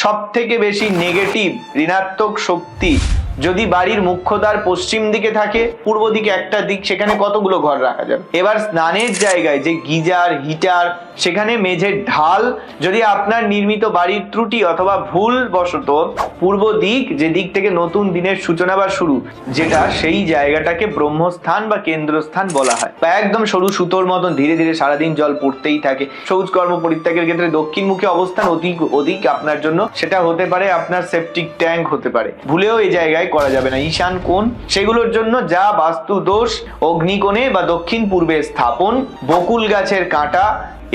সব থেকে বেশি নেগেটিভ ঋণাত্মক শক্তি যদি বাড়ির মুখ্য দ্বার পশ্চিম দিকে থাকে, পূর্ব দিকে একটা দিক, সেখানে কতগুলো ঘর রাখা যাবে? এবার স্নানের জায়গায় যে গিজার, হিটার, সেখানে মেঝের ঢাল, যদি আপনার নির্মিত বাড়ির ত্রুটি অথবা ভুল বশত পূর্ব দিক, যে দিক থেকে নতুন দিনের সূচনা বা শুরু, যেটা সেই জায়গাটাকে ব্রহ্মস্থান বা কেন্দ্রস্থান বলা হয়। বা একদম সরু সুতোর মতন ধীরে ধীরে সারাদিন জল পড়তেই থাকে। সবুজ কর্ম পরিত্যাগের ক্ষেত্রে দক্ষিণমুখী অবস্থান অধিক অধিক আপনার জন্য, সেটা হতে পারে আপনার সেপটিক ট্যাঙ্ক হতে পারে। ভুলেও এই জায়গায় করা যাবে না। ঈশান কোণ, সেগুলোর জন্য যা বাস্তু দোষ অগ্নিকোণে বা দক্ষিণ পূর্বে স্থাপন, বকুল গাছের কাঁটা,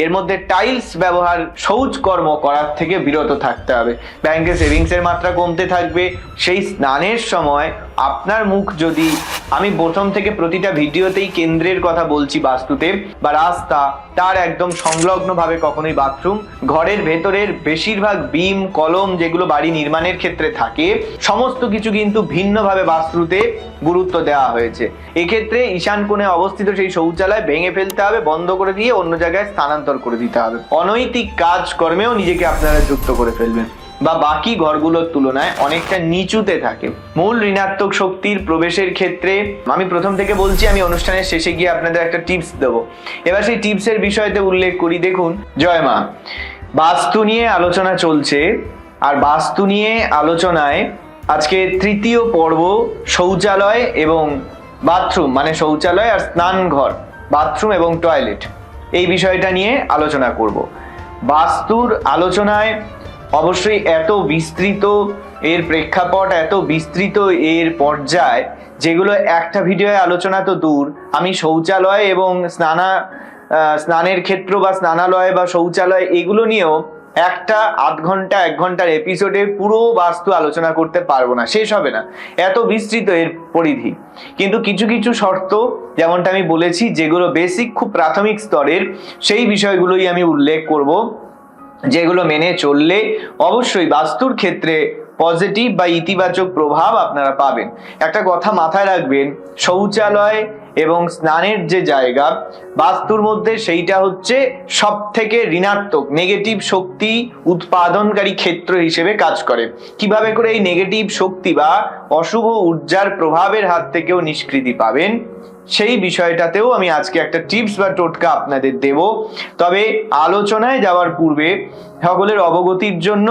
এর মধ্যে টাইলস ব্যবহার, শৌচ কর্ম করার থেকে বিরত থাকতে হবে। ব্যাংকে সেভিংসের মাত্রা কমতে থাকবে। সেই স্নানের সময় আপনার মুখ যদি আমি প্রথম থেকে প্রতিটা ভিডিওতেই কেন্দ্রের কথা বলছি বাস্তুতে, বা রাস্তা, তার একদম সংলগ্নভাবে কখনোই বাথরুম, ঘরের ভেতরের বেশিরভাগ বিম, কলম যেগুলো বাড়ি নির্মাণের ক্ষেত্রে থাকে, সমস্ত কিছু কিন্তু ভিন্নভাবে বাস্তুতে গুরুত্ব দেওয়া হয়েছে। এক্ষেত্রে ঈশান কোণে অবস্থিত সেই শৌচালয় ভেঙে ফেলতে হবে, বন্ধ করে দিয়ে অন্য জায়গায় স্থানান্তর করে দিতে হবে। অনৈতিক কাজকর্মেও নিজেকে আপনারা যুক্ত করে ফেলবেন। বা বাকি ঘরগুলোর তুলনায় অনেকটা নিচুতে থাকে। মূল ঋণাত্মক শক্তির প্রবেশের ক্ষেত্রে আমি প্রথম থেকে বলছি, আমি অনুষ্ঠানের শেষে গিয়ে আপনাদের একটা টিপস দেবো। এবার সেই টিপসের বিষয়তে উল্লেখ করি। দেখুন, জয় মা। বাস্তু নিয়ে আলোচনা চলছে, আর বাস্তু নিয়ে আলোচনায় আজকে তৃতীয় পর্ব শৌচালয় এবং বাথরুম মানে শৌচালয় আর স্নানঘর, বাথরুম এবং টয়লেট। এই বিষয়টা নিয়ে আলোচনা করব। বাস্তুর আলোচনায় অবশ্যই এত বিস্তৃত এর প্রেক্ষাপট, এত বিস্তৃত এর পর্যায়, যেগুলো একটা ভিডিওয়ে আলোচনা তো দূর। আমি শৌচালয় এবং স্নানা স্নানের ক্ষেত্র বা স্নানালয় বা শৌচালয় এগুলো নিয়েও একটা আধ ঘণ্টা, এক ঘণ্টার এপিসোডে পুরো বাস্তু আলোচনা করতে পারব না। শেষ হবে না। এত বিস্তৃত এর পরিধি। কিন্তু কিছু কিছু শর্ত, যেমনটা আমি বলেছি, যেগুলো বেসিক খুব প্রাথমিক স্তরের, সেই বিষয়গুলোই আমি উল্লেখ করব। যেগুলো মেনে চললে অবশ্যই বাস্তুর ক্ষেত্রে পজিটিভ বা ইতিবাচক প্রভাব আপনারা পাবেন। একটা কথা মাথায় রাখবেন, শৌচালয় এবং স্নানের যে জায়গা, বাস্তুর মধ্যে সেইটা হচ্ছে সব থেকে ঋণাত্মক নেগেটিভ শক্তি উৎপাদনকারী ক্ষেত্র হিসেবে কাজ করে। কীভাবে করে এই নেগেটিভ শক্তি বা অশুভ ঊর্জার প্রভাবের হাত থেকেও নিষ্কৃতি পাবেন? সেই বিষয়টাতেও আমি আজকে একটা টিপস বা টোটকা আপনাদের দেব। তবে আলোচনায় যাওয়ার পূর্বে সকলের অবগতির জন্য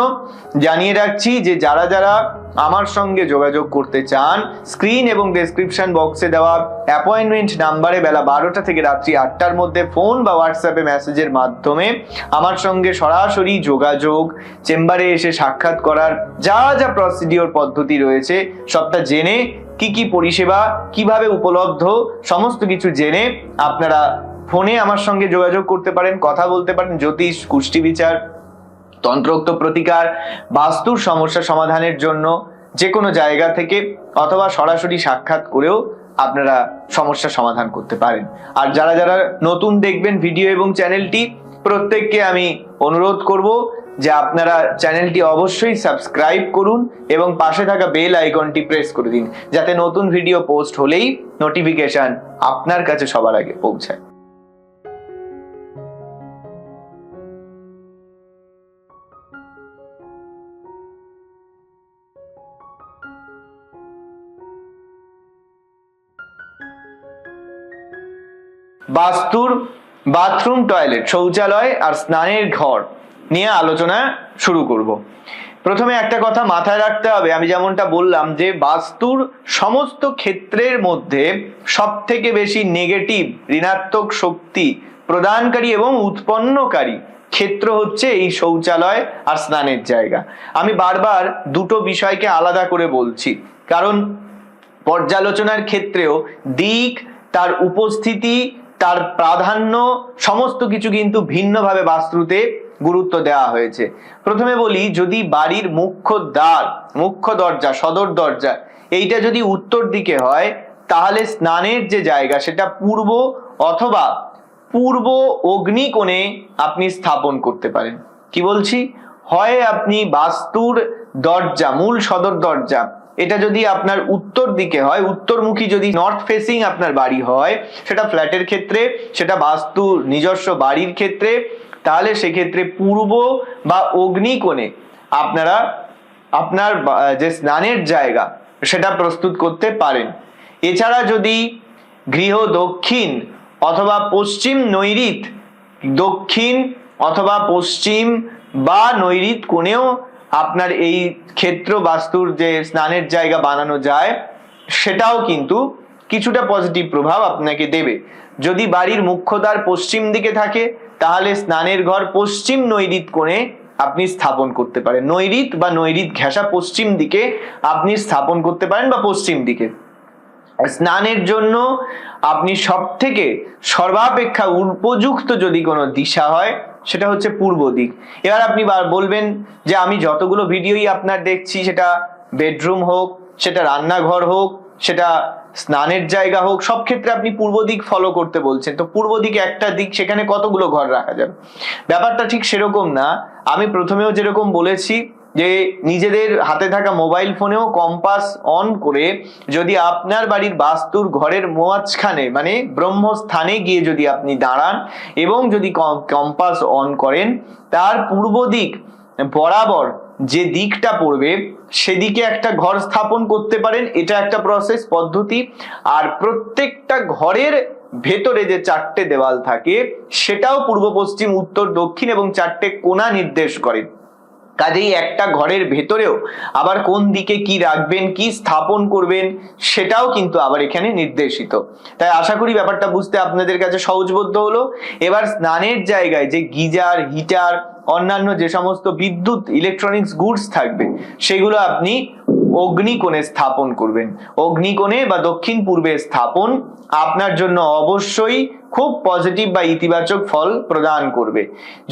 জানিয়ে রাখছি যে যারা যারা আমার সঙ্গে যোগাযোগ করতে চান, স্ক্রিন এবং ডেসক্রিপশন বক্সে দেওয়া অ্যাপয়েন্টমেন্ট নাম্বারে বেলা বারোটা থেকে রাত্রি আটটার মধ্যে ফোন বা হোয়াটসঅ্যাপে মেসেজের মাধ্যমে আমার সঙ্গে সরাসরি যোগাযোগ, চেম্বারে এসে সাক্ষাৎ করার যা যা প্রসিডিওর পদ্ধতি রয়েছে সবটা জেনে কি কি পরিষেবা, কীভাবে উপলব্ধ, সমস্ত কিছু জেনে আপনারা ফোনে আমার সঙ্গে যোগাযোগ করতে পারেন, কথা বলতে পারেন, জ্যোতিষ, কুষ্টি বিচার, তন্ত্রোক্ত প্রতিকার বাস্তুর সমস্যা সমাধানের জন্য যে কোনো জায়গা থেকে অথবা সরাসরি সাক্ষাৎ করেও আপনারা সমস্যা সমাধান করতে পারেন। আর যারা যারা নতুন দেখবেন ভিডিও এবং চ্যানেলটি, প্রত্যেককে আমি অনুরোধ করব যে আপনারা চ্যানেলটি অবশ্যই সাবস্ক্রাইব করুন এবং পাশে থাকা বেল আইকনটি প্রেস করে দিন, যাতে নতুন ভিডিও পোস্ট হলেই নোটিফিকেশন আপনার কাছে সবার আগে পৌঁছায়। বাস্তুর, বাথরুম, টয়লেট, শৌচালয় আর স্নানের ঘর। নিয়ে আলোচনা শুরু করব। প্রথমে একটা কথা মাথায় রাখতে হবে, আমি যেমনটা বললাম যে বাস্তুর সমস্ত ক্ষেত্রের মধ্যে সব থেকে বেশি নেগেটিভ ঋণাত্মক শক্তি প্রদানকারী এবং উৎপন্নকারী ক্ষেত্র হচ্ছে এই শৌচালয় আর স্নানের জায়গা। আমি বারবার দুটো বিষয়কে আলাদা করে বলছি, কারণ পর্যালোচনার ক্ষেত্রেও দিক, তার উপস্থিতি, তার প্রাধান্য, সমস্ত কিছু কিন্তু ভিন্নভাবে বাস্তুতে গুরুত্ব দেওয়া হয়েছে। প্রথমে বলি, যদি বাড়ির মুখ্য দ্বার, মুখ্য দরজা, সদর দরজা, এইটা যদি উত্তর দিকে হয়, তাহলে স্নানের যে জায়গা, সেটা পূর্ব অথবা পূর্ব অগ্নিকোণে আপনি স্থাপন করতে পারেন। কি বলছি? হয় আপনি বাস্তুর দরজা, মূল সদর দরজা, এটা যদি আপনার উত্তর দিকে হয়, উত্তরমুখী যদি নর্থ ফেসিং আপনার বাড়ি হয়, সেটা ফ্ল্যাটের ক্ষেত্রে, সেটা বাস্তু নিজস্ব বাড়ির ক্ষেত্রে তাহলে সেক্ষেত্রে পূর্ব বা অগ্নিকোণে আপনারা আপনার যে স্নানের জায়গা সেটা প্রস্তুত করতে পারেন। এছাড়া যদি গৃহ দক্ষিণ অথবা পশ্চিম নৈরিত, দক্ষিণ অথবা পশ্চিম বা নৈরিত কোণেও আপনার এই ক্ষেত্র বাস্তুর যে স্নানের জায়গা বানানো যায়, সেটাও কিন্তু কিছুটা পজিটিভ প্রভাব আপনাকে দেবে। যদি বাড়ির মুখ্য দ্বার পশ্চিম দিকে থাকে তাহলে স্নানের ঘর পশ্চিম নৈরিত কোণে আপনি স্থাপন করতে পারেন। নৈরিত বা নৈরিত ঘেঁষা পশ্চিম দিকে আপনি স্থাপন করতে পারেন বা পশ্চিম দিকে। স্নানের জন্য আপনি সব থেকে সর্বাপেক্ষা উপযুক্ত যদি কোনো দিশা হয়, সেটা হচ্ছে পূর্ব দিক। এবার আপনি বলবেন যে আমি যতগুলো ভিডিওই আপনার দেখছি, সেটা বেডরুম হোক, সেটা রান্নাঘর হোক, সেটা স্নানের জায়গা হোক, সব ক্ষেত্রে আপনি পূর্ব দিক ফলো করতে বলছেন। তো পূর্ব দিকে একটা দিক, সেখানে কতগুলো ঘর রাখা যাবে? ব্যাপারটা ঠিক সেরকম না। আমি প্রথমেও যেরকম বলেছি যে, নিজেদের হাতে থাকা মোবাইল ফোনেও কম্পাস অন করে যদি আপনার বাড়ির বাস্তুর ঘরের মাঝখানে মানে ব্রহ্মস্থানে গিয়ে যদি আপনি দাঁড়ান এবং যদি কম- কম্পাস অন করেন, তার পূর্ব দিক বরাবর যে দিকটা পড়বে সেদিকে একটা ঘর স্থাপন করতে পারেন, এটা একটা প্রসেস পদ্ধতি। আর প্রত্যেকটা ঘরের ভেতরে যে চারটে দেওয়াল থাকে, সেটাও পূর্ব, পশ্চিম, উত্তর, দক্ষিণ এবং চারটে কোনা নির্দেশ করে। কাজেই একটা ঘরের ভেতরেও আবার কোন দিকে কি রাখবেন, কি স্থাপন করবেন, সেটাও কিন্তু আবার এখানে নির্দেশিত। তাই আশা করি ব্যাপারটা বুঝতে আপনাদের কাছে সহজবোধ্য হলো। এবার স্নানের জায়গায় যে গিজার, হিটার অন্যান্য যে সমস্ত বিদ্যুৎ ইলেকট্রনিক্স গুডস থাকবে, সেগুলো আপনি অগ্নিকোণে স্থাপন করবেন। অগ্নিকোণে বা দক্ষিণ পূর্বে স্থাপন আপনার জন্য অবশ্যই খুব পজিটিভ বা ইতিবাচক ফল প্রদান করবে।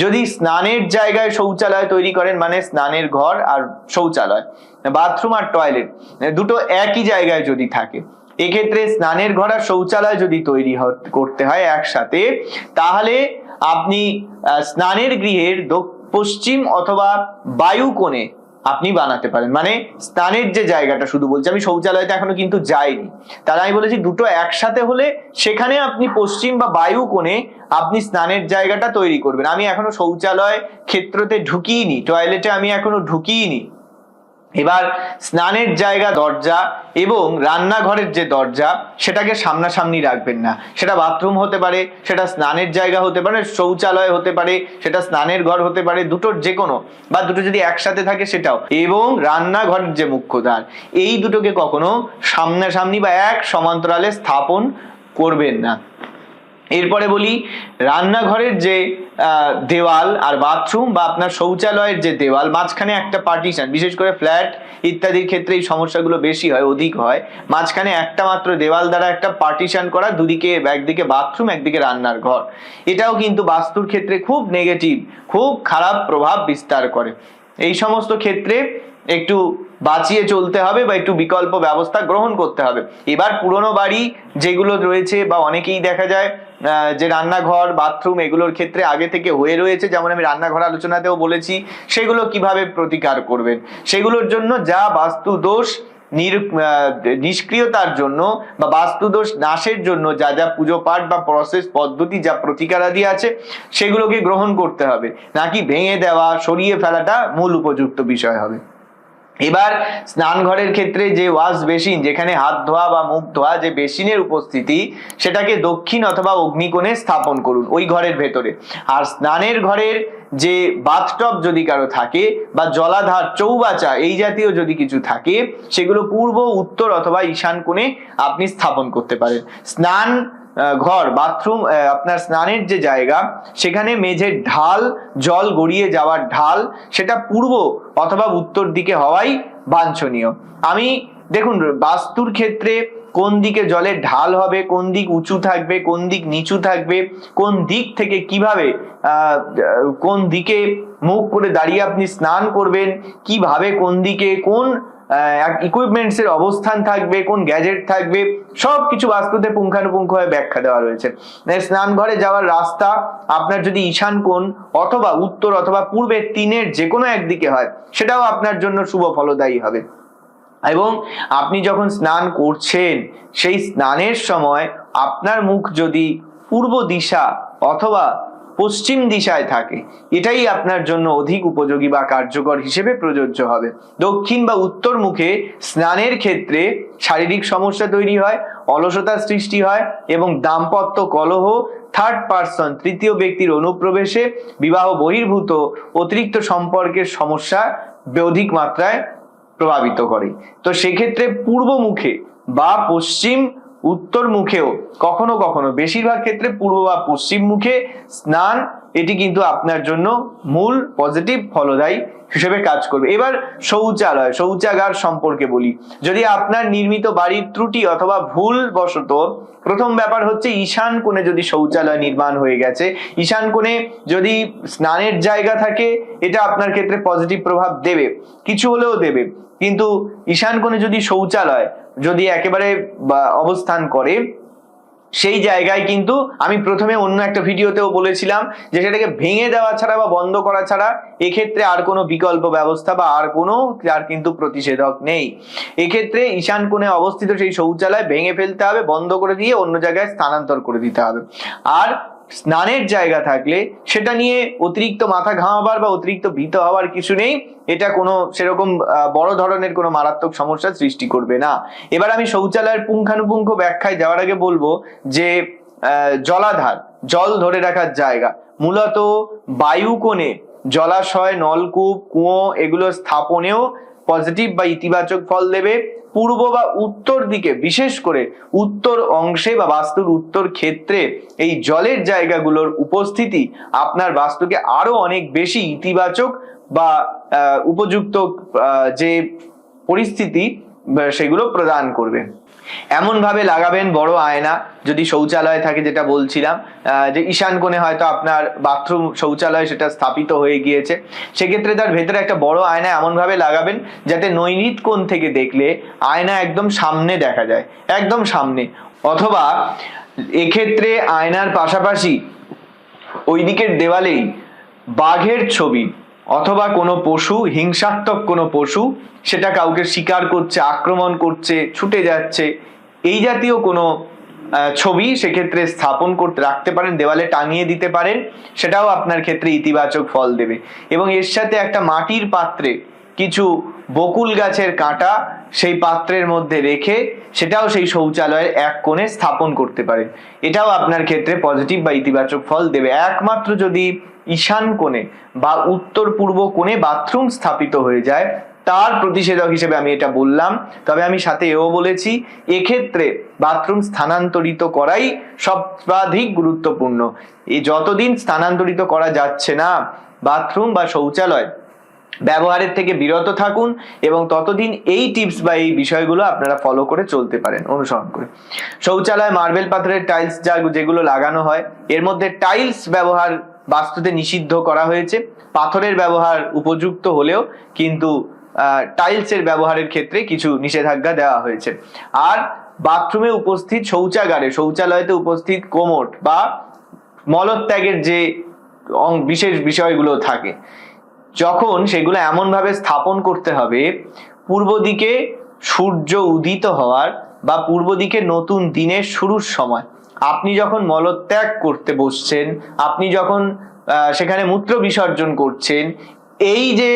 যদি স্নানের জায়গায় শৌচালয় তৈরি করেন মানে স্নানের ঘর আর শৌচালয় বাথরুম আর টয়লেট দুটো একই জায়গায় যদি থাকে, এক্ষেত্রে স্নানের ঘর আর শৌচালয় যদি তৈরি করতে হয় একসাথে, তাহলে আপনি স্নানের গৃহের পশ্চিম অথবা বায়ু কোণে আপনি বানাতে পারেন। মানে স্নানের যে জায়গাটা শুধু বলছি, আমি শৌচালয়তে এখনও কিন্তু যাইনি। তাহলে আমি বলেছি দুটো একসাথে হলে সেখানে আপনি পশ্চিম বা বায়ু কোণে আপনি স্নানের জায়গাটা তৈরি করবেন। আমি এখনও শৌচালয় ক্ষেত্রতে ঢুকিয়েনি টয়লেটে আমি এখনও ঢুকিয়েনি এবার স্নানের জায়গা, দরজা এবং রান্নাঘরের যে দরজা, সেটাকে সামনাসামনি রাখবেন না। সেটা বাথরুম হতে পারে, সেটা স্নানের জায়গা হতে পারে, শৌচালয় হতে পারে, সেটা স্নানের ঘর হতে পারে, দুটোর যে কোনো বা দুটো যদি একসাথে থাকে সেটাও। এবং রান্নাঘরের যে মুখ্য দ্বার এই দুটোকে কখনো সামনাসামনি বা এক সমান্তরালে স্থাপন করবেন না। এরপরে বলি, রান্নাঘরের যে দেওয়াল আর বাথরুম বা আপনার শৌচালয়ের যে দেওয়াল, মাঝখানে একটা পার্টিশন বিশেষ করে ফ্ল্যাট ইত্যাদির ক্ষেত্রে এই সমস্যাগুলো বেশি হয়, অধিক হয়। মাঝখানে একটা মাত্র দেওয়াল দ্বারা একটা পার্টিশন করা, দুদিকে, একদিকে বাথরুম একদিকে রান্নার ঘর। এটাও কিন্তু বাস্তুর ক্ষেত্রে খুব নেগেটিভ খুব খারাপ প্রভাব বিস্তার করে। এই সমস্ত ক্ষেত্রে একটু বাঁচিয়ে চলতে হবে বা একটু বিকল্প ব্যবস্থা গ্রহণ করতে হবে। এবার পুরনো বাড়ি যেগুলো রয়েছে বা অনেকেই দেখা যায় যে রান্নাঘর, বাথরুম এগুলোর ক্ষেত্রে আগে থেকে হয়ে রয়েছে, যেমন আমি রান্নাঘর আলোচনাতেও বলেছি, সেগুলো কীভাবে প্রতিকার করবেন? সেগুলোর জন্য যা বাস্তু দোষ নিষ্ক্রিয়তার জন্য বা বাস্তুদোষ নাশের জন্য যা যা পুজো পাঠ বা প্রসেস পদ্ধতি যা প্রতিকারাদি আছে, সেগুলোকে গ্রহণ করতে হবে। নাকি ভেঙে দেওয়া, সরিয়ে ফেলাটা মূল উপযুক্ত বিষয় হবে। এবার স্নান ঘরের ক্ষেত্রে যে ওয়াশ বেসিন, যেখানে হাত ধোয়া বা মুখ ধোয়া যে বেসিনের উপস্থিতি, সেটাকে দক্ষিণ অথবা অগ্নিকোণে স্থাপন করুন ওই ঘরের ভেতরে। আর স্নানের ঘরের যে বাথটব যদি কারও থাকে বা জলাধার চৌবাচা, এই জাতীয় যদি কিছু থাকে, সেগুলো পূর্ব, উত্তর অথবা ঈশান কোণে আপনি স্থাপন করতে পারেন। স্নান ঘর, বাথরুম আপনার স্নানের যে জায়গা, সেখানে মেঝের ঢাল, জল গড়িয়ে যাওয়ার ঢাল, সেটা পূর্ব অথবা উত্তর দিকে হওয়াই বাঞ্ছনীয়। আমি, দেখুন, বাস্তুর ক্ষেত্রে কোন দিকে জলের ঢাল হবে, কোন দিক উঁচু থাকবে, কোন দিক নিচু থাকবে, কোন দিক থেকে কীভাবে কোন দিকে মুখ করে দাঁড়িয়ে আপনি স্নান করবেন, কীভাবে কোন দিকে, কোন ইকুইপমেন্টস এর অবস্থান থাকবে, কোন গ্যাজেট থাকবে সব কিছু বাস্তুতে পুঙ্খানুপুঙ্খভাবে ব্যাখ্যা দেওয়া রয়েছে। মানে স্নান ঘরে যাওয়ার রাস্তা, আপনার যদি ঈশান কোণ অথবা উত্তর অথবা পূর্বে তিনের যে কোনো একদিকে হয়, সেটাও আপনার জন্য শুভ ফলদায়ী হবে। এবং আপনি যখন স্নান করছেন, সেই স্নানের সময় আপনার মুখ যদি পূর্ব দিশা অথবা পশ্চিম দিশায় থাকে। এটাই আপনার জন্য অধিক উপযোগী বা কার্যকর হিসেবে প্রযোজ্য হবে। দক্ষিণ বা উত্তর মুখে স্নানের ক্ষেত্রে শারীরিক সমস্যা তৈরি হয় অলসতার সৃষ্টি হয় এবং দাম্পত্য কলহ থার্ড পার্সন তৃতীয় ব্যক্তির অনুপ্রবেশে বিবাহ বহির্ভূত অতিরিক্ত সম্পর্কের সমস্যা অধিক মাত্রায় প্রভাবিত করে। তো সেক্ষেত্রে পূর্ব মুখে বা পশ্চিম উত্তর মুখেও কখনো কখনো, বেশিরভাগ ক্ষেত্রে পূর্ব বা পশ্চিম মুখে স্নান, এটি কিন্তু আপনার জন্য মূল পজিটিভ ফলদায়ী হিসেবে কাজ করবে। এবার শৌচালয়, শৌচাগার সম্পর্কে বলি। যদি আপনার নির্মিত বাড়ির ত্রুটি অথবা ভুল বশত প্রথম ব্যাপার হচ্ছে ঈশান কোণে যদি শৌচালয় নির্মাণ হয়ে গেছে, ঈশান কোণে যদি স্নানের জায়গা থাকে, এটা আপনার ক্ষেত্রে পজিটিভ প্রভাব দেবে। কিছু হলেও দেবে। কিন্তু ঈশান কোণে যদি শৌচালয় যদি একেবারে অবস্থান করে, সেই জায়গায় কিন্তু আমি প্রথমে অন্য একটা ভিডিওতেও বলেছিলাম যে সেটাকে ভেঙে দেওয়া ছাড়া বা বন্ধ করা ছাড়া এক্ষেত্রে আর কোনো বিকল্প ব্যবস্থা বা আর কোনো আর কিন্তু প্রতিষেধক নেই। এক্ষেত্রে ঈশান কোণে অবস্থিত সেই শৌচালয় ভেঙে ফেলতে হবে, বন্ধ করে দিয়ে অন্য জায়গায় স্থানান্তর করে দিতে হবে। আর স্নানের জায়গা থাকলে সেটা নিয়ে অতিরিক্ত মাথা ঘামাবার বা অতিরিক্ত ভীত হওয়ার কিছু নেই। এটা কোনো সেরকম বড় ধরনের কোনো মারাত্মক সমস্যা সৃষ্টি করবে না। এবার আমি শৌচালয়ের পুঙ্খানুপুঙ্খ ব্যাখ্যায় যাওয়ার আগে বলব যে জলাধার, জল ধরে রাখার জায়গা। মূলত বায়ুকোণে জলাশয়, নলকূপ, কুয়ো এগুলো স্থাপনেও পজিটিভ বা ইতিবাচক ফল দেবে। পূর্ব বা উত্তর দিকে, বিশেষ করে উত্তর অংশে বা বাস্তুর উত্তর ক্ষেত্রে এই জলের জায়গাগুলোর উপস্থিতি আপনার বাস্তুকে আরও অনেক বেশি ইতিবাচক বা উপযুক্ত যে পরিস্থিতি সেগুলো প্রদান করবে। এমন ভাবে লাগাবেন, বড় আয়না, যদি শৌচালয় থাকে যেটা বলছিলাম যে ঈশান কোণে হয়তো আপনার বাথরুম শৌচালয় সেটা স্থাপিত হয়ে গিয়েছে, সেক্ষেত্রে তার ভেতরে একটা বড় আয়না এমন ভাবে লাগাবেন যাতে নৈনিত কোণ থেকে দেখলে আয়না একদম সামনে দেখা যায়, একদম সামনে। অথবা এক্ষেত্রে আয়নার পাশাপাশি ওই দিকের দেওয়ালেই বাঘের ছবি অথবা কোনো পশু, হিংসাত্মক কোনো পশু, সেটা কাউকে শিকার করছে, আক্রমণ করছে, ছুটে যাচ্ছে, এই জাতীয় কোনো ছবি সেক্ষেত্রে স্থাপন করতে, রাখতে পারেন, দেওয়ালে টাঙিয়ে দিতে পারেন, সেটাও আপনার ক্ষেত্রে ইতিবাচক ফল দেবে। এবং এর সাথে একটা মাটির পাত্রে কিছু বকুল গাছের কাঁটা সেই পাত্রের মধ্যে রেখে সেটাও সেই শৌচালয়ের এক কোণে স্থাপন করতে পারেন। এটাও আপনার ক্ষেত্রে পজিটিভ বা ইতিবাচক ফল দেবে। একমাত্র যদি ঈশান কোণে বা উত্তর পূর্ব কোণে বাথরুম স্থাপিত হয়ে যায়, তার প্রতিষেধক হিসেবে আমি এটা বললাম। তবে আমি সাথে এও বলেছি, এক্ষেত্রে বাথরুম স্থানান্তরিত করাই সর্বাধিক গুরুত্বপূর্ণ। এই যতদিন স্থানান্তরিত করা যাচ্ছে না বাথরুম বা শৌচালয় ব্যবহারের থেকে বিরত থাকুন এবং ততদিন এই টিপস বা এই বিষয়গুলো আপনারা ফলো করে চলতে পারেন, অনুসরণ করে। শৌচালয় মার্বেল পাথরের টাইলস যা যেগুলো লাগানো হয়, এর মধ্যে টাইলস ব্যবহার বাস্তুতে নিষিদ্ধ করা হয়েছে। পাথরের ব্যবহার উপযুক্ত হলেও কিন্তু টাইলসের ব্যবহারের ক্ষেত্রে কিছু নিষেধাজ্ঞা দেওয়া হয়েছে। আর বাথরুমে উপস্থিত শৌচাগারে, শৌচালয়তে উপস্থিত কোমোট বা মলত্যাগের যে বিশেষ বিষয়গুলো থাকে যখন সেগুলো এমনভাবে স্থাপন করতে হবে, পূর্ব দিকে সূর্য উদিত হওয়ার বা পূর্ব দিকে নতুন দিনের শুরুর সময়, আপনি যখন মলত্যাগ করতে বসছেন, আপনি যখন সেখানে মূত্র বিসর্জন করছেন, এই যে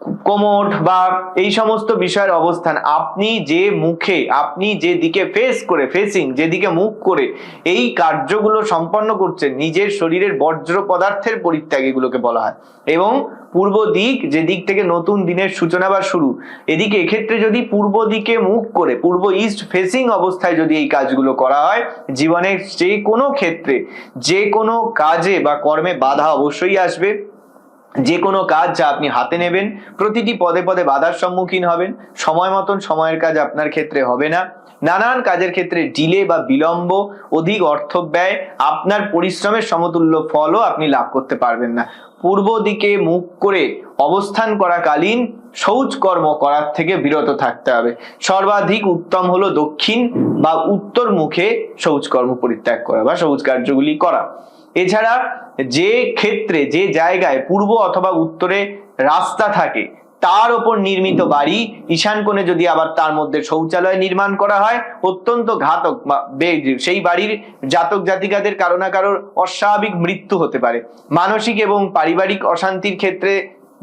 কোমোট বা এই সমস্ত বিষয়ের অবস্থান। আপনি যে মুখে, আপনি যে দিকে ফেস করে ফেসিং যেদিকে মুখ করে এই কার্যগুলো সম্পন্ন করছেন, নিজের শরীরের বর্জ্য পদার্থের পরিত্যাগ এগুলোকে বলা হয়। এবং পূর্ব দিক, যে দিক থেকে নতুন দিনের সূচনা বা শুরু, এদিকে এক্ষেত্রে যদি পূর্ব দিকে মুখ করে, পূর্ব ইস্ট ফেসিং অবস্থায় যদি এই কাজগুলো করা হয়, জীবনের যে কোনো ক্ষেত্রে, যে কোনো কাজে বা কর্মে বাধা অবশ্যই আসবে। যে কোনো কাজ যা আপনি হাতে নেবেন, প্রতিটি পদে পদে বাধার সম্মুখীন হবেন, সময় মতন সময়ের কাজ আপনার ক্ষেত্রে হবে না। নানান কাজের ক্ষেত্রে ডিলে বা বিলম্ব, অধিক অর্থ ব্যয়, আপনার পরিশ্রমের সমতুল্য ফলও আপনি লাভ করতে পারবেন না। পূর্ব দিকে মুখ করে অবস্থান করাকালীন শৌচ কর্ম করার থেকে বিরত থাকতে হবে। সর্বাধিক উত্তম হলো দক্ষিণ বা উত্তর মুখে শৌচ কর্ম পরিত্যাগ করা বা শৌচ কার্যগুলি করা। এছাড়া যে ক্ষেত্রে, যে জায়গায় পূর্ব অথবা উত্তরে রাস্তা থাকে, তার ওপর নির্মিত বাড়ি ঈশান কোণে যদি আবার তার মধ্যে শৌচালয় নির্মাণ করা হয়, অত্যন্ত ঘাতক সেই বাড়ির জাতক জাতিকাদের কারও না কারোর অস্বাভাবিক মৃত্যু হতে পারে। মানসিক এবং পারিবারিক অশান্তির ক্ষেত্রে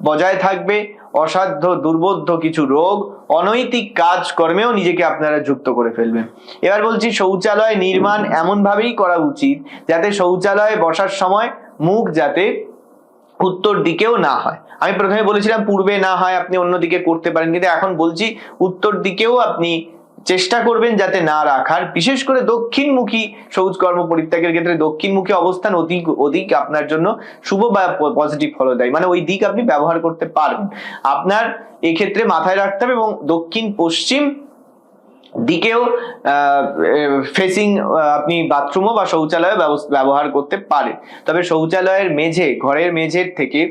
বজায় থাকবে অসাধ্য, দুর্বোধ্য কিছু রোগ, অনৈতিক কাজ কর্মেও নিজেকে আপনারা যুক্ত করে ফেলবেন। এবার বলছি, শৌচালয় নির্মাণ এমন ভাবেই করা উচিত যাতে শৌচালয়ে বসার সময় মুখ যাতে উত্তর দিকেও না হয়। আমি প্রথমে বলেছিলাম, পূর্বে না হয়, আপনি অন্যদিকে করতে পারেন। কিন্তু এখন বলছি, উত্তর দিকেও আপনি চেষ্টা করবেন যাতে না রাখার। বিশেষ করে দক্ষিণমুখী শৌচকর্ম পরিত্যাগের ক্ষেত্রে দক্ষিণমুখী অবস্থান অধিক অধিক আপনার জন্য শুভ বা পজিটিভ ফল দেয় মানে ওই দিক আপনি ব্যবহার করতে পারবেন। আপনার এক্ষেত্রে মাথায় রাখতে হবে এবং দক্ষিণ পশ্চিম দিকেও ফেসিং আপনি বাথরুমও বা শৌচালয় ব্যবহার করতে পারেন। তবে শৌচালয়ের মেঝে, ঘরের মেঝের থেকে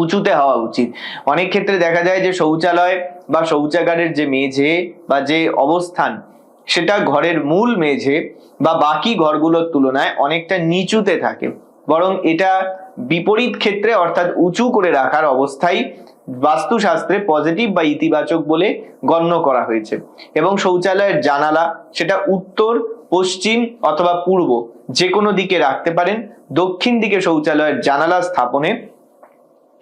উঁচুতে হওয়া উচিত। অনেক ক্ষেত্রে দেখা যায় যে শৌচালয় বা শৌচাগারের যে মেঝে বা যে অবস্থান, সেটা ঘরের মূল মেঝে বা বাকি ঘরগুলোর তুলনায় অনেকটা নিচুতে থাকে। বরং এটা বিপরীত ক্ষেত্রে অর্থাৎ উঁচু করে রাখার অবস্থায় বাস্তুশাস্ত্রে পজিটিভ বা ইতিবাচক বলে গণ্য করা হয়েছে। এবং শৌচালয়ের জানালা, সেটা উত্তর, পশ্চিম অথবা পূর্ব যে কোনো দিকে রাখতে পারেন। দক্ষিণ দিকে শৌচালয়ের জানালা স্থাপনে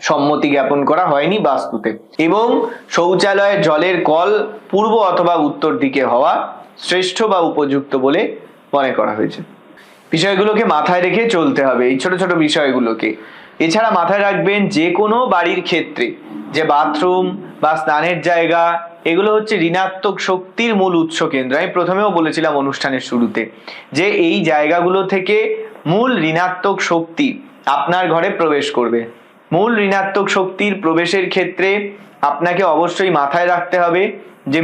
সম্মতি জ্ঞাপন করা হয়নি বাস্তুতে। এবং শৌচালয়ের জলের কল পূর্ব অথবা উত্তর দিকে হওয়া শ্রেষ্ঠ বা উপযুক্ত বলে মনে করা হয়েছে। বিষয়গুলোকে মাথায় রেখে চলতে হবে এই ছোট ছোট বিষয়গুলোকে। এছাড়া মাথায় রাখবেন যে কোনো বাড়ির ক্ষেত্রে, যে বাথরুম বা স্নানের জায়গা, এগুলো হচ্ছে ঋণাত্মক শক্তির মূল উৎস কেন্দ্র। আমি প্রথমেও বলেছিলাম অনুষ্ঠানের শুরুতে যে এই জায়গাগুলো থেকে মূল ঋণাত্মক শক্তি আপনার ঘরে প্রবেশ করবে। মূল ঋণাত্মক শক্তির প্রবেশের ক্ষেত্রে আপনাকে অবশ্যই মাথায় রাখতে হবে যে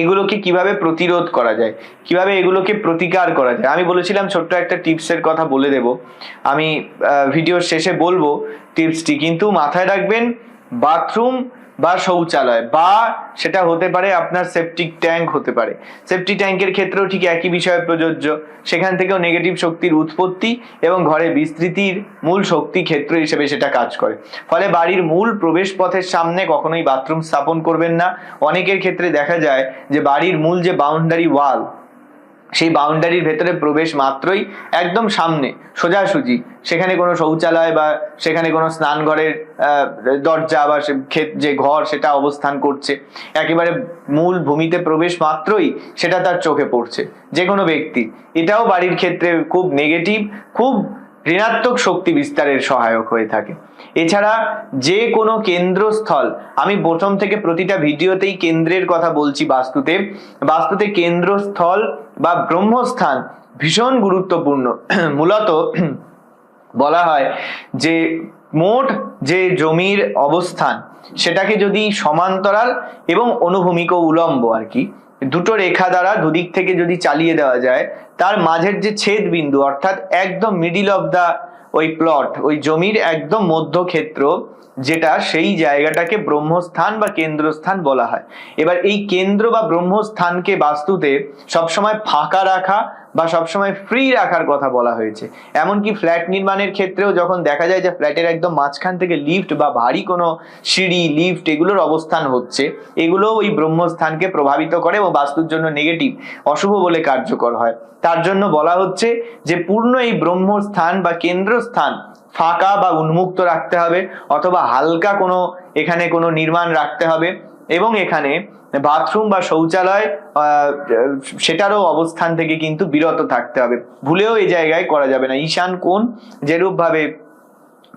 এগুলোকে কীভাবে প্রতিরোধ করা যায়, কীভাবে এগুলোকে প্রতিকার করা যায়। আমি বলেছিলাম ছোট্ট একটা টিপসের কথা বলে দেব। আমি ভিডিওর শেষে বলব টিপসটি। কিন্তু মাথায় রাখবেন, বাথরুম বা শৌচালয়, বা সেটা হতে পারে আপনার সেপটিক ট্যাঙ্ক হতে পারে। সেপটিক ট্যাঙ্কের ক্ষেত্রেও ঠিক একই বিষয় প্রযোজ্য। সেখান থেকেও নেগেটিভ শক্তির উৎপত্তি এবং ঘরে বিস্তৃতির মূল শক্তি ক্ষেত্র হিসেবে সেটা কাজ করে। ফলে বাড়ির মূল প্রবেশ পথের সামনে কখনোই বাথরুম স্থাপন করবেন না। অনেকের ক্ষেত্রে দেখা যায় যে বাড়ির মূল যে বাউন্ডারি ওয়াল সেই বাউন্ডারির ভেতরে প্রবেশ মাত্রই একদম সামনে, সোজাসুজি। সেখানে কোনো শৌচালয় বা সেখানে কোনো স্নান ঘরের দরজা বা ক্ষেত, যে ঘর সেটা অবস্থান করছে। একেবারে মূল ভূমিতে প্রবেশ মাত্রই সেটা তার চোখে পড়ছে যে কোনো ব্যক্তি। এটাও বাড়ির ক্ষেত্রে খুব নেগেটিভ খুব ঋণাত্মক শক্তি বিস্তারের সহায়ক হয়ে থাকে। এছাড়া যে কোনো কেন্দ্রস্থল, আমি প্রথম থেকে প্রতিটা ভিডিওতেই কেন্দ্রের কথা বলছি বাস্তুতে। বাস্তুতে কেন্দ্রস্থল বা ব্রহ্মস্থান ভীষণ গুরুত্বপূর্ণ। মূলত বলা হয় যে মোট যে জমির অবস্থান, সেটাকে যদি সমান্তরাল এবং অনুভূমিক উলম্ব আর কি, দুটো রেখা দ্বারা দুদিক থেকে যদি চালিয়ে দেওয়া যায়, তার মাঝের যে ছেদ বিন্দু অর্থাৎ একদম মিডিল অফ দা ওই প্লট ওই জমির একদম মধ্যক্ষেত্র, যেটা সেই জায়গাটাকে ব্রহ্মস্থান বা কেন্দ্রস্থান বলা হয়। এবার এই কেন্দ্র বা ব্রহ্মস্থানকে বাস্তুতে সবসময় ফাঁকা রাখা বা সবসময় ফ্রি রাখার কথা বলা হয়েছে। এমনকি ফ্ল্যাট নির্মাণের ক্ষেত্রেও যখন দেখা যায় যে ফ্ল্যাটের একদম মাঝখান থেকে লিফট বা ভারী কোনো সিঁড়ি লিফট এগুলোর অবস্থান হচ্ছে এগুলো ওই ব্রহ্মস্থানকে প্রভাবিত করে এবং বাস্তুর জন্য নেগেটিভ অশুভ বলে কার্যকর হয়। তার জন্য বলা হচ্ছে যে পূর্ণ এই ব্রহ্মস্থান বা কেন্দ্রস্থান ফাঁকা বা উন্মুক্ত রাখতে হবে, অথবা হালকা কোনো এখানে কোনো নির্মাণ রাখতে হবে। এবং এখানে বাথরুম বা শৌচালয় সেটারও অবস্থান থেকে কিন্তু বিরত থাকতে হবে। ভুলেও এই জায়গায় করা যাবে না। ঈশান কোন যেরূপ ভাবে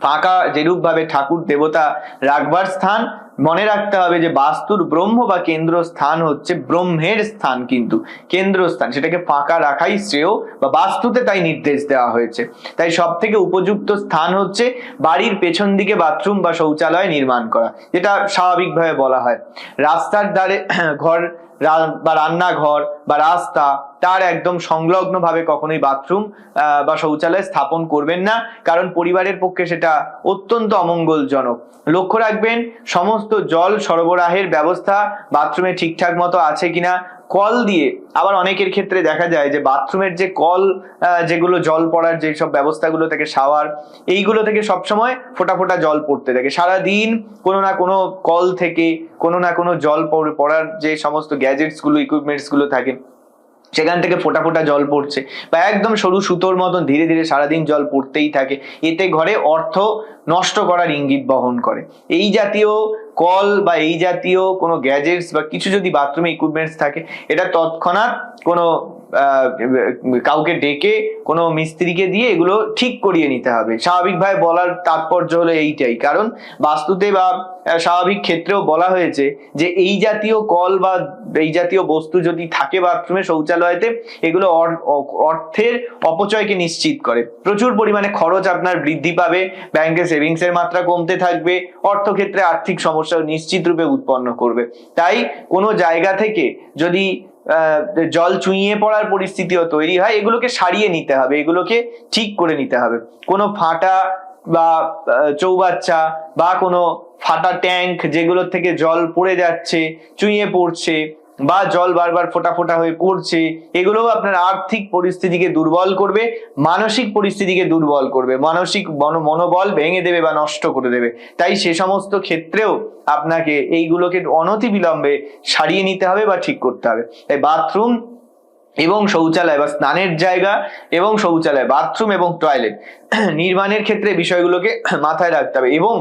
ফাঁকা যেরূপ ভাবে ঠাকুর দেবতা রাখবার স্থান, মনে রাখতে হবে যে বাস্তুর ব্রহ্ম বা কেন্দ্র স্থান হচ্ছে ব্রহ্মের স্থান কিন্তু, কেন্দ্রস্থান। সেটাকে ফাঁকা রাখাই শ্রেয় বা বাস্তুতে তাই নির্দেশ দেওয়া হয়েছে। তাই সব থেকে উপযুক্ত স্থান হচ্ছে বাড়ির পেছন দিকে বাথরুম বা শৌচালয় নির্মাণ করা, যেটা স্বাভাবিকভাবে বলা হয়। রাস্তার ধারে ঘর বা রান্নাঘর বা রাস্তা, তার একদম সংলগ্ন ভাবে কখনোই বাথরুম বা শৌচালয় স্থাপন করবেন না। কারণ পরিবারের পক্ষে সেটা অত্যন্ত অমঙ্গলজনক। লক্ষ্য রাখবেন, সমস্ত জল সরবরাহের ব্যবস্থা বাথরুমে ঠিকঠাক মতো আছে কিনা কল দিয়ে আবার অনেকের ক্ষেত্রে দেখা যায় যে বাথরুমের যে কল যেগুলো জল পড়ার যে সব ব্যবস্থাগুলো থেকে, শাওয়ার, এইগুলো থেকে সবসময় ফোটা ফোটা জল পড়তে থাকে। সারা দিন কোনো না কোনো কল থেকে কোনো না কোনো জল পড়ার যে সমস্ত গ্যাজেটসগুলো ইকুইপমেন্টসগুলো থাকে সেখান থেকে ফোটা ফোটা জল পড়ছে বা একদম সরু সুতোর মতন ধীরে ধীরে সারাদিন জল পড়তেই থাকে। এতে ঘরে অর্থ নষ্ট করার ইঙ্গিত বহন করে। এই জাতীয় কল বা এই জাতীয় কোনো গ্যাজেটস বা কিছু যদি বাথরুমে ইকুইপমেন্টস থাকে, এটা তৎক্ষণাৎ কোনো কাউকে ডেকে কোনো মিস্ত্রিকে দিয়ে এগুলো ঠিক করিয়ে নিতে হবে। স্বাভাবিকভাবে বলার তাৎপর্য হলো এইটাই। কারণ বাস্তুতে বা স্বাভাবিক ক্ষেত্রেও বলা হয়েছে যে এই জাতীয় কল বা এই জাতীয় বস্তু যদি থাকে বাথরুমে, শৌচালয়তে, এগুলো অর্থের অপচয়কে নিশ্চিত করে। প্রচুর পরিমাণে খরচ আপনার বৃদ্ধি পাবে, ব্যাংকে সেভিংস এর মাত্রা কমতে থাকবে, অর্থক্ষেত্রে আর্থিক সমস্যা নিশ্চিত রূপে উৎপন্ন করবে। তাই কোনো জায়গা থেকে যদি জল চুইয়ে পড়ার পরিস্থিতিও তৈরি হয়। এগুলোকে সারিয়ে নিতে হবে, এগুলোকে ঠিক করে নিতে হবে। কোনো ফাটা বা চৌবাচ্চা বা কোনো ফাটা ট্যাঙ্ক যেগুলোর থেকে জল পড়ে যাচ্ছে, চুইয়ে পড়ছে বা জল বারবার ফোটা ফোটা হয়ে পড়ছে এগুলো আপনার আর্থিক পরিস্থিতিকে দুর্বল করবে, মানসিক পরিস্থিতিকে দুর্বল করবে, মানসিক মনো- মনোবল ভেঙে দেবে বা নষ্ট করে দেবে। তাই সে সমস্ত ক্ষেত্রেও আপনাকে এইগুলোকে অনতি বিলম্বে সারিয়ে নিতে হবে বা ঠিক করতে হবে। তাই বাথরুম এবং শৌচালয় বা স্নানের জায়গা এবং শৌচালয়, বাথরুম এবং টয়লেট। নির্মাণের ক্ষেত্রে বিষয়গুলোকে মাথায় রাখতে হবে এবং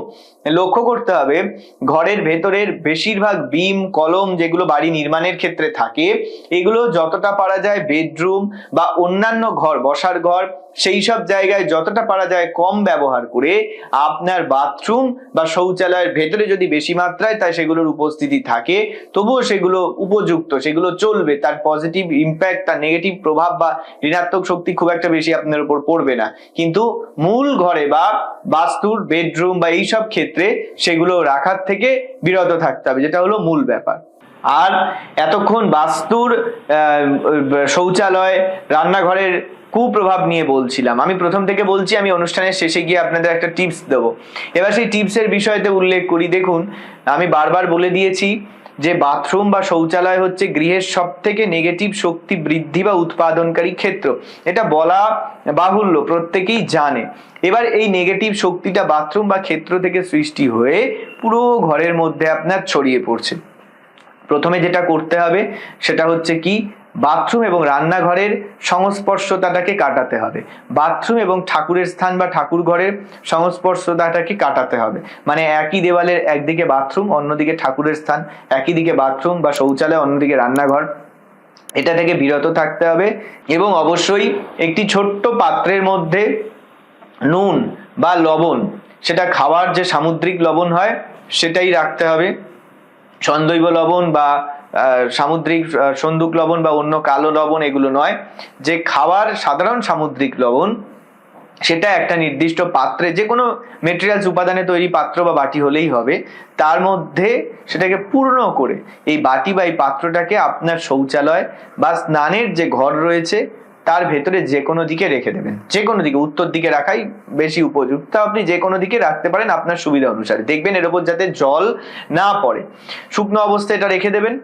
লক্ষ্য করতে হবে ঘরের ভেতরের বেশিরভাগ বিম, কলম যেগুলো বাড়ি নির্মাণের ক্ষেত্রে থাকে, এগুলো যতটা পারা যায় বেডরুম বা অন্যান্য ঘর, বসার ঘর, সেই সব জায়গায় যতটা পারা যায় কম ব্যবহার করে আপনার বাথরুম বা শৌচালয়ের ভেতরে যদি বেশি মাত্রায় তাই সেগুলোর উপস্থিতি থাকে, তবুও সেগুলো উপযুক্ত, সেগুলো চলবে, তার পজিটিভ ইম্প্যাক্ট তার নেগেটিভ প্রভাব বা ঋণাত্মক শক্তি খুব একটা বেশি আপনার উপর পড়বে না। কিন্তু মূল ঘরে বা বাস্তুর বেডরুম বা এইসব ক্ষেত্রে সেগুলো রাখার থেকে বিরত থাকতে হবে, যেটা হলো মূল ব্যাপার। আর এতক্ষণ বাস্তুর শৌচালয়, রান্নাঘরের কুপ্রভাব নিয়ে বলছিলাম। আমি প্রথম থেকে বলছি, আমি অনুষ্ঠানের শেষে গিয়ে আপনাদের একটা টিপস দেবো। এবার সেই টিপসের বিষয়তে উল্লেখ করি। দেখুন, আমি বারবার বলে দিয়েছি যে বাথরুম বা শৌচালয় হচ্ছে গৃহের সব থেকে নেগেটিভ শক্তি বৃদ্ধি বা উৎপাদনকারী ক্ষেত্র। এটা বলা বাহুল্য, প্রত্যেকেই জানে। এবার এই নেগেটিভ শক্তিটা বাথরুম বা ক্ষেত্র থেকে সৃষ্টি হয়ে পুরো ঘরের মধ্যে আপনার ছড়িয়ে পড়ছে। প্রথমে যেটা করতে হবে, সেটা হচ্ছে কি? বাথরুম এবং রান্নাঘরের সংস্পর্শতাটাকে কাটাতে হবে। বাথরুম এবং ঠাকুরের স্থান বা ঠাকুর ঘরের সংস্পর্শতাটাকে কাটাতে হবে। মানে একই দেওয়ালের একদিকে বাথরুম, অন্যদিকে ঠাকুরের স্থান, একই দিকে বাথরুম বা শৌচালয়, অন্যদিকে রান্নাঘর। এটা থেকে বিরত থাকতে হবে এবং অবশ্যই একটি ছোট্ট পাত্রের মধ্যে নুন বা লবণ, সেটা খাওয়ার যে সামুদ্রিক লবণ হয়, সেটাই রাখতে হবে। সন্দৈব লবণ বা সামুদ্রিক সন্দুক লবণ বা অন্য কালো লবণ এগুলো নয়। যে খাবার, সাধারণ সামুদ্রিক লবণ, সেটা একটা নির্দিষ্ট পাত্রে, যে কোনো মেটেরিয়ালস উপাদানে তৈরি পাত্র বা বাটি হলেই হবে, তার মধ্যে সেটাকে পূর্ণ করে, এই বাটি বা এই পাত্রটাকে আপনার শৌচালয় বা স্নানের যে ঘর রয়েছে তার ভেতরে যে কোনো দিকে রেখে দেবেন। যে কোনো দিকে, উত্তর দিকে রাখাই বেশি উপযুক্ত আপনি যে কোনো দিকে রাখতে পারেন আপনার সুবিধা অনুসারে। দেখবেন এর উপর যাতে জল না পড়ে। শুকনো অবস্থায় এটা রেখে দেবেন।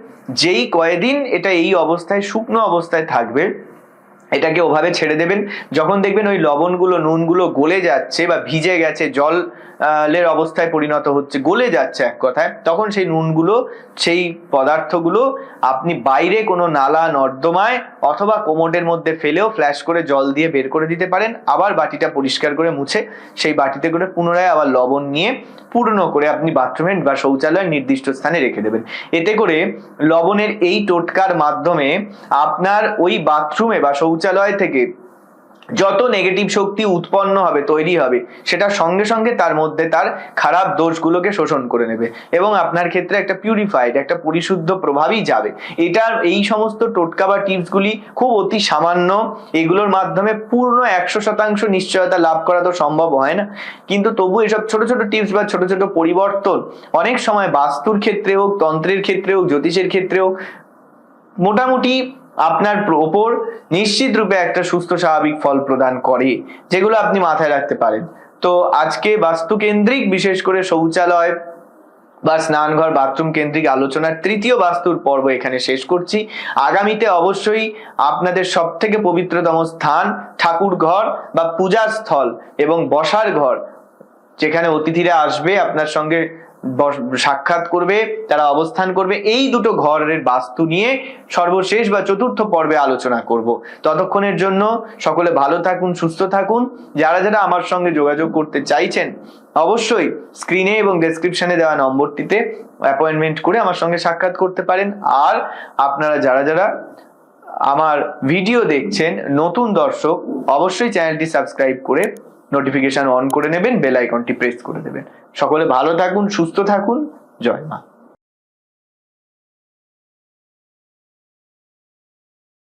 যেই কয়দিন এটা এই অবস্থায়, শুকনো অবস্থায় থাকবে, এটাকে ওভাবে ছেড়ে দেবেন। যখন দেখবেন ওই লবণগুলো, নুনগুলো গলে যাচ্ছে বা ভিজে গেছে, জল লের অবস্থায় পরিণত হচ্ছে, গলে যাচ্ছে এক কথায়, তখন সেই নুনগুলো, সেই পদার্থগুলো আপনি বাইরে কোনো নালা, নর্দমায় অথবা কোমোডের মধ্যে ফেলেও ফ্ল্যাশ করে জল দিয়ে বের করে দিতে পারেন, আবার বাটিটা পরিষ্কার করে মুছে, সেই বাটিতে করে পুনরায় আবার লবণ নিয়ে পূর্ণ করে আপনি বাথরুমের বা শৌচালয়ের নির্দিষ্ট স্থানে রেখে দেবেন। এতে করে লবণের এই টোটকার মাধ্যমে আপনার ওই বাথরুমে বা শৌচালয় থেকে যত নেগেটিভ শক্তি উৎপন্ন হবে, তৈরি হবে, সেটা সঙ্গে সঙ্গে তার মধ্যে তার খারাপ দোষগুলোকে শোষণ করে নেবে এবং আপনার ক্ষেত্রে একটা পিউরিফাইড একটা পরিশুদ্ধ প্রভাবই যাবে। এটার এই সমস্ত টোটকা বা টিপসগুলি খুব অতি সামান্য, এগুলোর মাধ্যমে পূর্ণ একশো শতাংশ নিশ্চয়তা লাভ করা তো সম্ভব হয় না। কিন্তু তবু এসব ছোট ছোট টিপস বা ছোট ছোট পরিবর্তন, অনেক সময় বাস্তুর ক্ষেত্রে হোক, তন্ত্রের ক্ষেত্রে হোক, জ্যোতিষের ক্ষেত্রে হোক, মোটামুটি আপনার ওপর নিশ্চিত রূপে একটা সুস্থ স্বাভাবিক ফল প্রদান করে, যেগুলো আপনি মাথায় রাখতে পারেন। তো আজকে বাস্তুকেন্দ্রিক, বিশেষ করে শৌচালয় বা স্নানঘর, বাথরুম কেন্দ্রিক আলোচনার তৃতীয় বাস্তুর পর্ব এখানে শেষ করছি। আগামীতে অবশ্যই আপনাদের সব থেকে পবিত্রতম স্থান ঠাকুর ঘর বা পূজার স্থল এবং বসার ঘর, যেখানে অতিথিরা আসবে, আপনার সঙ্গে সাক্ষাৎ করবে, তারা অবস্থান করবে। এই দুটো ঘরের বাস্তু নিয়ে সর্বশেষ বা চতুর্থ পর্বে আলোচনা করব। ততক্ষণের জন্য সকলে ভালো থাকুন, সুস্থ থাকুন। যারা যারা আমার সঙ্গে যোগাযোগ করতে চাইছেন, অবশ্যই স্ক্রিনে এবং ডেসক্রিপশনে দেওয়া নম্বরটিতে অ্যাপয়েন্টমেন্ট করে আমার সঙ্গে সাক্ষাৎ করতে পারেন। আর আপনারা যারা যারা আমার ভিডিও দেখছেন, নতুন দর্শক, অবশ্যই চ্যানেলটি সাবস্ক্রাইব করে নোটিফিকেশন অন করে নেবেন বেল আইকনটি প্রেস করে দেবেন। সকলে ভালো থাকুন, সুস্থ থাকুন। জয় মা।